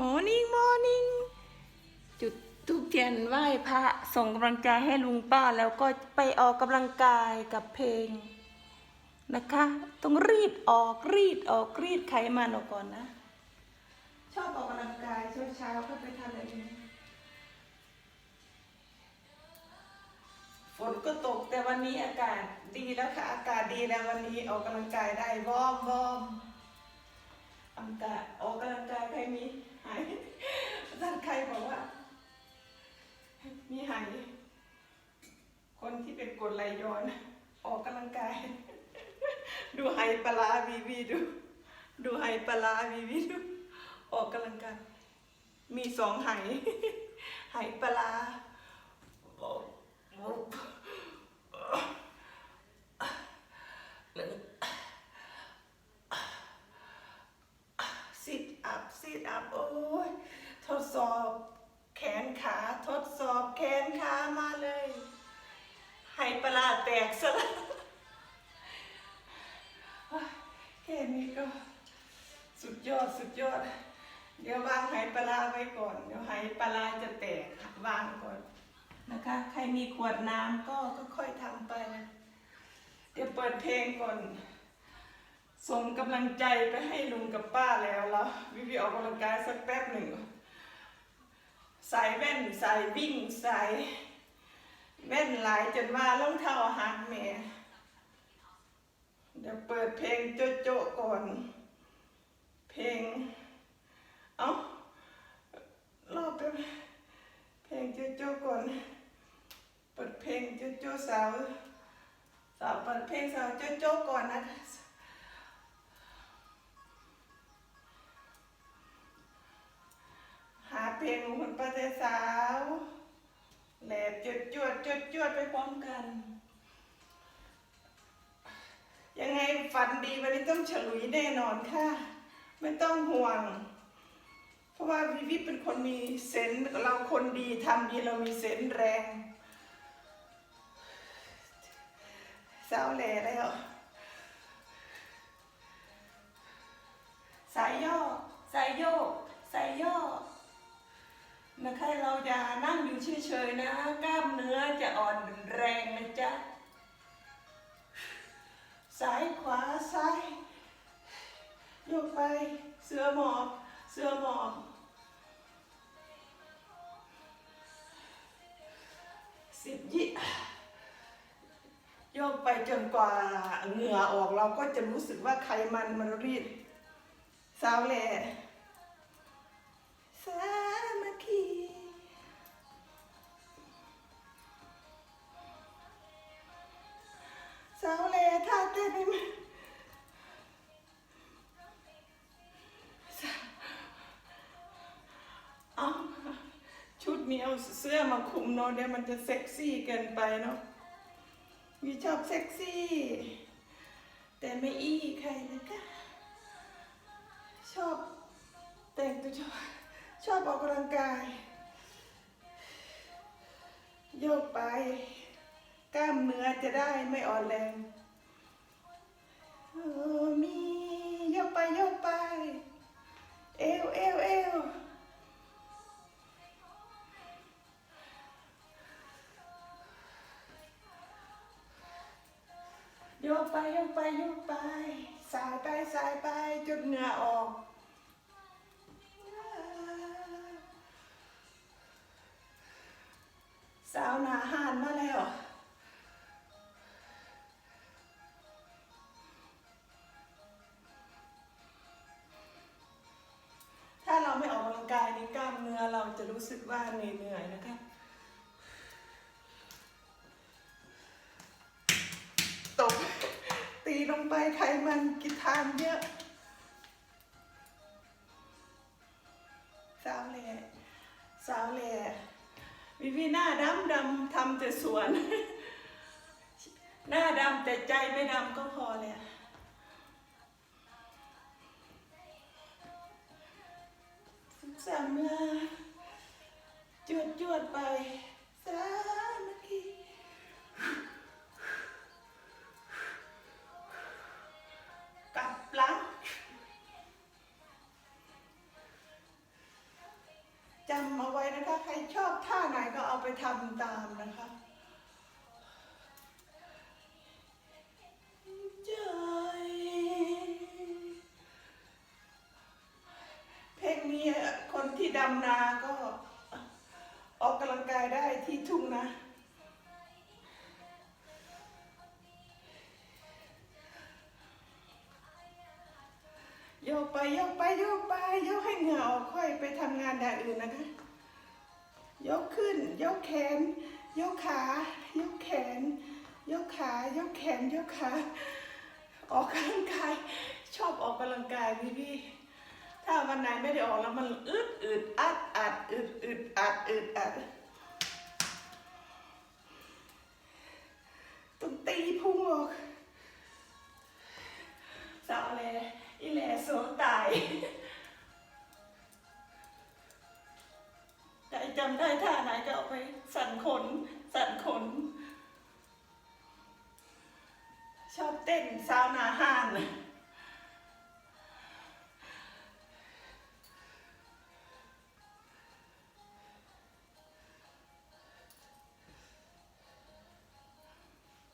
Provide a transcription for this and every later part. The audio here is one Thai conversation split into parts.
มอร์นิ่งมอร์นิ่งจุดทูบเทียนไหว้พระส่งกำลังใจให้ลุงป้าแล้วก็ไปออกกำลังกายกับเพลงนะคะ ต้องรีดออกรีดออกรีดไขมันออกก่อนนะ ชอบออกกำลังกายเช้าเช้าก็ไปทำอะไรนี้ฝนก็ตกแต่วันนี้อากาศดีแล้วค่ะ อากาศดีแล้ววันนี้ออกกำลังกายได้วอมวอม อากาออกกำลังกายใครมีหายท่านใครบอกว่า มีหายคนที่เป็นกรดไหลย้อน ออกกำลังกาย ดูไฮปลาวีวีดู ดูไฮปลาวีวีดู ออกกำลังกาย มีสองไหไหปลาร้าโอ้โหหนึ่ง ซิทอัพซิทอัพโอ้ย ทดสอบแขนขาทดสอบแขนขามาเลย ให้ปลาแตกซะล้วโอ้ยแค่นี้ก็สุดยอดสุดยอด เดี๋ยววางไหปลาไว้ก่อน เดี๋ยวไหปลาจะแตกวางก่อนนะคะ ใครมีขวดน้ำก็ค่อยๆทำไปนะเดี๋ยวเปิดเพลงก่อนส่งกำลังใจไปให้ลุงกับป้าแล้วแล้ววิวออกกำลังกายสักแป๊บหนึ่ง ใส่แว่นใส่วิ่งใส่แว่นหลายจนว่ารองเท้าหักแม่เดี๋ยวเปิดเพลงโจโจก่อน เพลง เอ้ารอบไปบเพลงโจโจก่อน เปิดเพลงโจโจสาวสาวเปิดเพลงสาวโจโจก่อนนะ ดจวดจดจวดไปพร้อมกัน ยังไงฝันดีวันนี้ต้องฉลุยแน่นอนค่ะ ไม่ต้องห่วง เพราะว่าวิวิเป็นคนมีเซนส์เราคนดีทำดีเรามีเซนส์แรงสาแหล่แล้วสายย่อสายโยกสายย่อ นะคะเราอย่านั่งอยู่เฉยๆนะ กล้ามเนื้อจะอ่อนแรงนะจ๊ะซ้ายขวาซ้ายโยกไปเสื้อหมอบเสื้อหมอบสิบยี่โยกไปจนกว่าเหงื่อออกเราก็จะรู้สึกว่าไขมันมันรีดสาวแหล่ สามัคคีสาวแหล่ท่าเต้นเอาชุดนี้เอาเสื้อมาคลุมเนาะเดี๋ยวมันจะเซ็กซี่เกินไปเนาะมีชอบเซ็กซี่ แต่ไม่อี้ใครนะคะ ชอบแต่งตัวชอบ ชอบออกกำลังกาย โยกไป กล้ามเนื้อจะได้ไม่อ่อนแรงเออมีโยกไปโยกไป เอวเอวเอวโยกไปโยกไปโยกไป สายไปสายไปจนเหงื่อออก สาวหนาหานมาแล้ว ถ้าเราไม่ออกกำลังกายในกล้ามเนื้อเราจะรู้สึกว่าเหนื่อยๆนะคะตกตีลงไปไขมันกินทานเยอะสาวแหล่สาวแหล่ วิวีหน้าดำดำทำแต่สวน หน้าดำแต่ใจไม่ดำก็พอเลยอะสามลาจวดจวดไปสาำตามนะคะใจเพลงนี้คนที่ดำนาก็ออกกำลังกายได้ที่ทุ่งนะโยกไปโยกไปโยกไปโยกให้เหงื่อออกค่อยไปทำงานอย่างอื่นนะคะ ยกขึ้น ยกแขน ยกขา ยกแขน ยกขา ยกแขน ยกขา ออกกำลังกาย ชอบออกกำลังกายพี่พี่ถ้าวันไหนไม่ได้ออกแล้วมันอึดอึดอัดอัดอึดอึดอัดอึดอัด จำได้ท่าไหนจะเอาไปสั่นขน สั่นขน ชอบเต้นสาวนาห้าน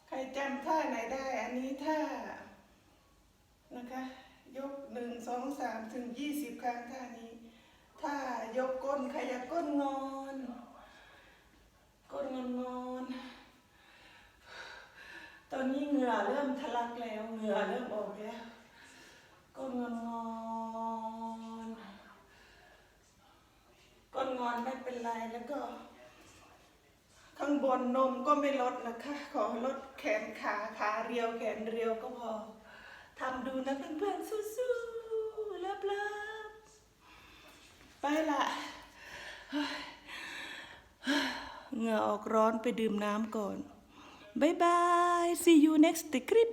ใครจำท่าไหนได้ อันนี้ท่านะคะ ยกหนึ่งสองสามถึงยี่สิบครั้งท่านี้ ถ้ายกก้นขยับก้นงอน ก้นงอนงอนตอนนี้เหงื่อเริ่มทะลักแล้วเหงื่อเริ่มออกแล้ว ก้นงอนงอนก้นงอนไม่เป็นไรแล้วก็ ข้างบนนมก็ไม่ลดนะคะ ขอลดแขนขาขาเรียวแขนเรียวก็พอทำดูนะเพื่อนๆสู้ๆเลิฟๆ ไปละเหงื่อออกร้อนไปดื่มน้ำก่อน บ๊ายบาย see you next clip